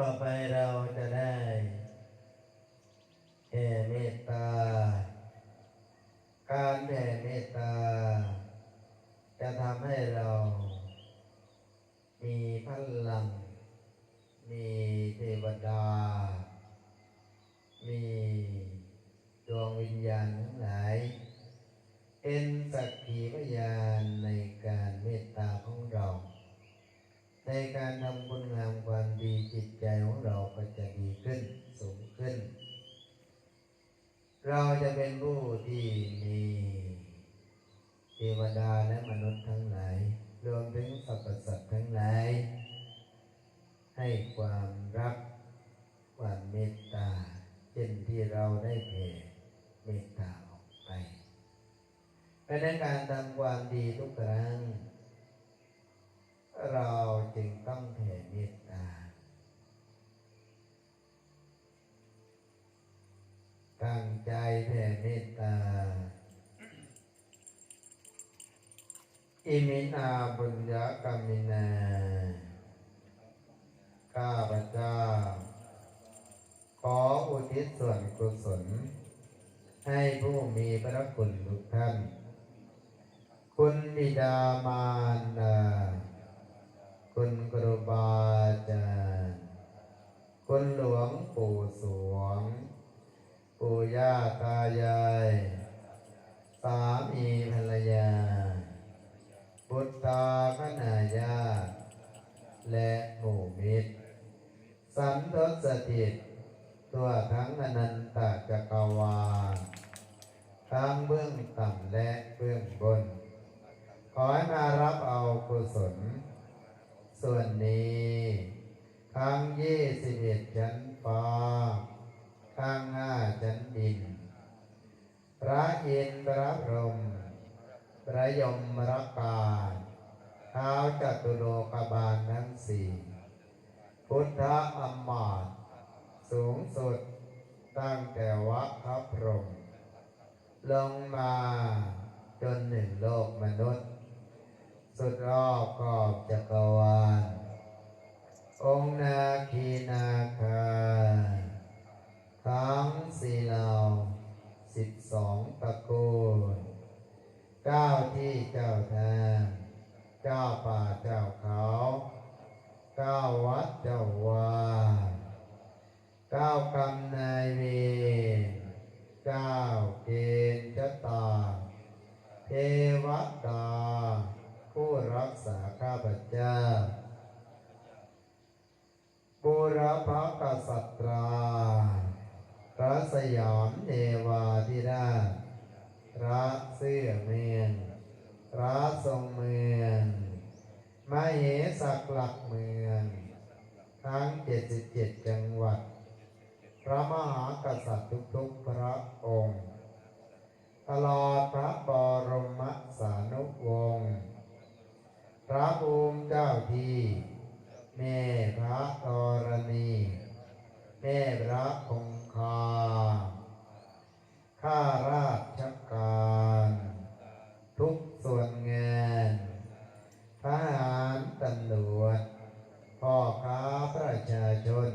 ต่อไปเราจะได้แผ่เมตตา การแผ่เมตตา จะทำให้เรา มีพลัง มีเทวดา มีดวงวิญญาณทั้งหลาย เป็นสักขีพยานในการเมตตาของเรา ในการทำคุณงามความดีจิตใจของเรา ก็จะดีขึ้นสูงขึ้น เราจะเป็นผู้ที่มีเทวดาและมนุษย์ทั้งหลาย รวมถึงสรรพสัตว์ทั้งหลาย ให้ความรัก ความเมตตาเช่นที่เราได้แผ่เมตตาออกไปและในการทำความดีทุกครั้ง เราจึงต้องแผ่ ตั้งใจแผ่เมตตา อิมินาบุญญากรรมินาข้าพเจ้า ขออุทิศส่วนกุศล ให้ผู้มีพระคุณทุกท่าน คุณบิดามารดาคุณครูบาอาจารย์คุณหลวงปู่สวง ย่าตายาย สามีภรรยา บุตรตาขณาญาติและหมู่มิตร สันทสถิต ตัวทั้งอนันตจักรวาลทั้งเบื้องต่ำและเบื้องบน ขอให้มารับเอากุศล ส่วนนี้ ทั้งยี่สิบเอ็ดชั้นฟ้า ทั้งห้าชั้นดิน พระเอินทรพรหมพระยมรักกาลท้าวจตุโลกบาลทั้งสี่พุทธอมมาตสูงสุดตั้งแต่วัคคพรมลงมาจนหนึ่งโลกมนุษย์ สุดรอบกอบจักรวาลองนาคีนาคา ทั้งสี่เหล่าสิบสองตระกูลเก้าที่เจ้าทางเจ้าป่าเจ้าเขาเก้าวัดเจ้าวาเก้ากรรมนายเวรเก้าเกณฑ์ชะตา เทวดาผู้รักษาข้าพเจ้าบุรพกษัตรา พระสยามเทวาธิราชพระเสื้อเมืองพระทรงเมืองมาเหสักหลักเมือง ทั้งเจ็ดสิบเจ็ดจังหวัด พระมหากษัตริย์ทุกๆพระองค์ ตลอดพระบรมสานุวงศ์ พระภูมิเจ้าที่แม่พระธรณีแม่พระคงคา ข้าราชการ ทุ กส่วนงาน ทหารตำรวจพ่อค้าประชาชน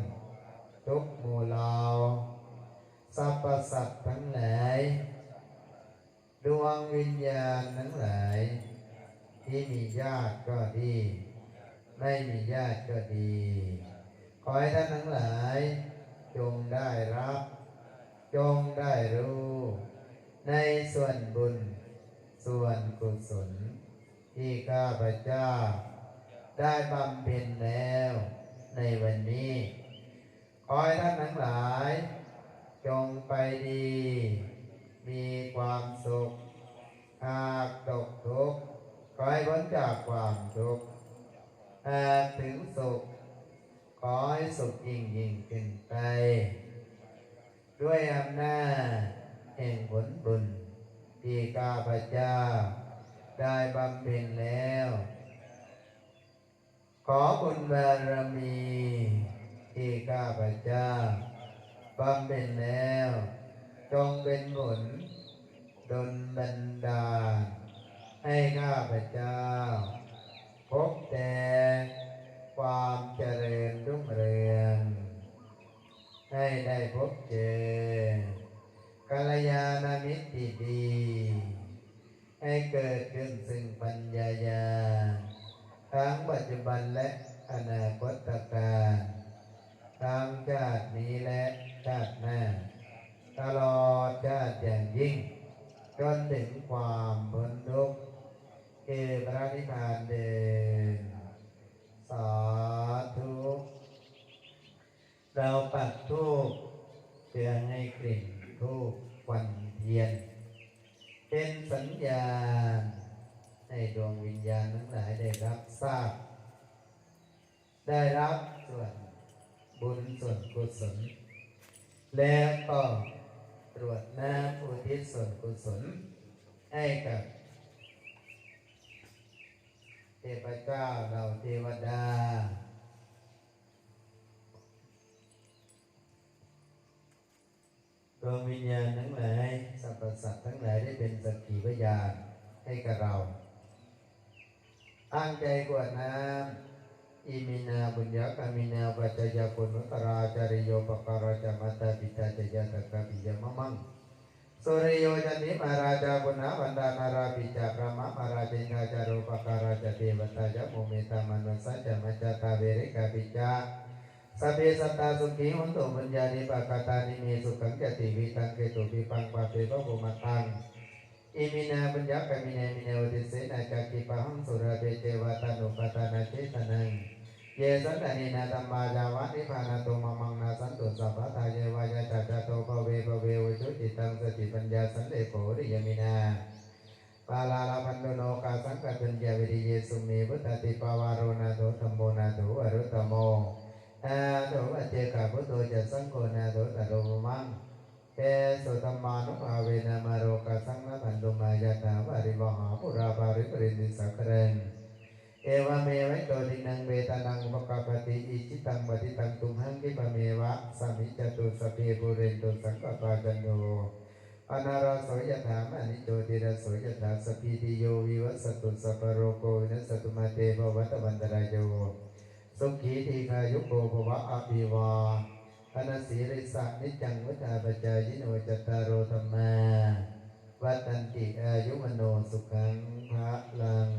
ทุกหมู่เหล่าสรรพสัตว์ทั้งหลายดวงวิญญาณทั้งหลาย ที่มีญาติก็ดี ไม่มีญาติก็ดี ขอให้ท่านทั้งหลาย จงได้รับ จงได้รู้ ในส่วนบุญ ส่วนกุศล ที่ข้าพเจ้า ได้บำเพ็ญแล้ว ในวันนี้ ขอให้ท่านทั้งหลาย จงไปดี มีความสุข หากตกทุกข์ขอให้พ้นจากความทุกข์หากถึงสุข ขอให้สุขยิ่งยิ่งขึ้นไป ด้วยอำนาจแห่งผลบุญ ที่ข้าพเจ้าได้บำเพ็ญแล้ว ขอบุญบารมี ที่ข้าพเจ้าบำเพ็ญแล้ว จงเป็นผลดลบันดาลให้ข้าพเจ้า พบแต่ความเจริญรุ่งเรือง ให้ได้พบและ นาคตการทั้งชาตินี้และชาติหน้า ตลอดชาติอย่างยิ่งจนถึงความพ้นทุกข์เอพระนิพพานเดนสาธุเราปักทูปเพื่อให้กลิ่นทูปควันเทียน เป็นสัญญาณให้ดวงวิญญาณทั้งหลายได้รับทราบ ได้รับส่วน บุญส่วนกุศล แล้วก็ตรวจน้ำอุทิศส่วนกุศล ให้กับเทพเจ้าเราเทวดา ดวงวิญญาณทั้งหลายสรรพสัตว์ทั้งหลายได้เป็นสักขีพยานให้กับเรา ตั้งใจกวดน้ำ อิมินาบุญญากามินาปัจจยปุณุตราจริโยปการาจามัตตาปิตาจยตกะปิยมะมังสุริโยจันติ เทวตาจโมเมตามนุสัจจมัจจตาเวริกาปิจาสัพเพสัตตาสุขีหุนตุปัญญานิปากาตานิเมสุขังจติวิตังเกตุปิปังปาตังอิมินาปัญญากามินานาอุติเสนาจักกิปะหังสุระเปเจวตานุปตานาเจตนังมมาจาวะนิพานาโตมะมังนาสันตุสัพพะทาเยวายาจัจจโตภเวภเววุจุจิตังสติปัญญาสันเลโขริยมินาปาลาลาพันโดโนกาสังกัจจญาวิริเยสุเมพุตติปาวารนาโตธรรมโมนาโตอรุตโมอาโตวัจเจกาพุทโธจะสังโฆนาโตตะโรมังเกสุตมานุภาเวนะมาโรกาสังนาพันตุมายาตาวาริวหาปุราภาริปรินิสักเรน เอวเมวัยโตตินังเวตานังปกปติอิจิตังปฏิตังตุมหังกิปะเมวะสมิจตุสพเพปุเรนตุสังกปาจันโนอนาราโสยถามอนิโจติระโสยถาสพีติโยวิวัสสตุสัพโรโกวินัสตุมาเตภวัตวันตรายโยสุขีทีคายุโกภวะอภิวาอนัสีริสะนิจังวัฏาปจายโนจตตารโอธรรมาวัตันติอายุมโนสุขังพระลัง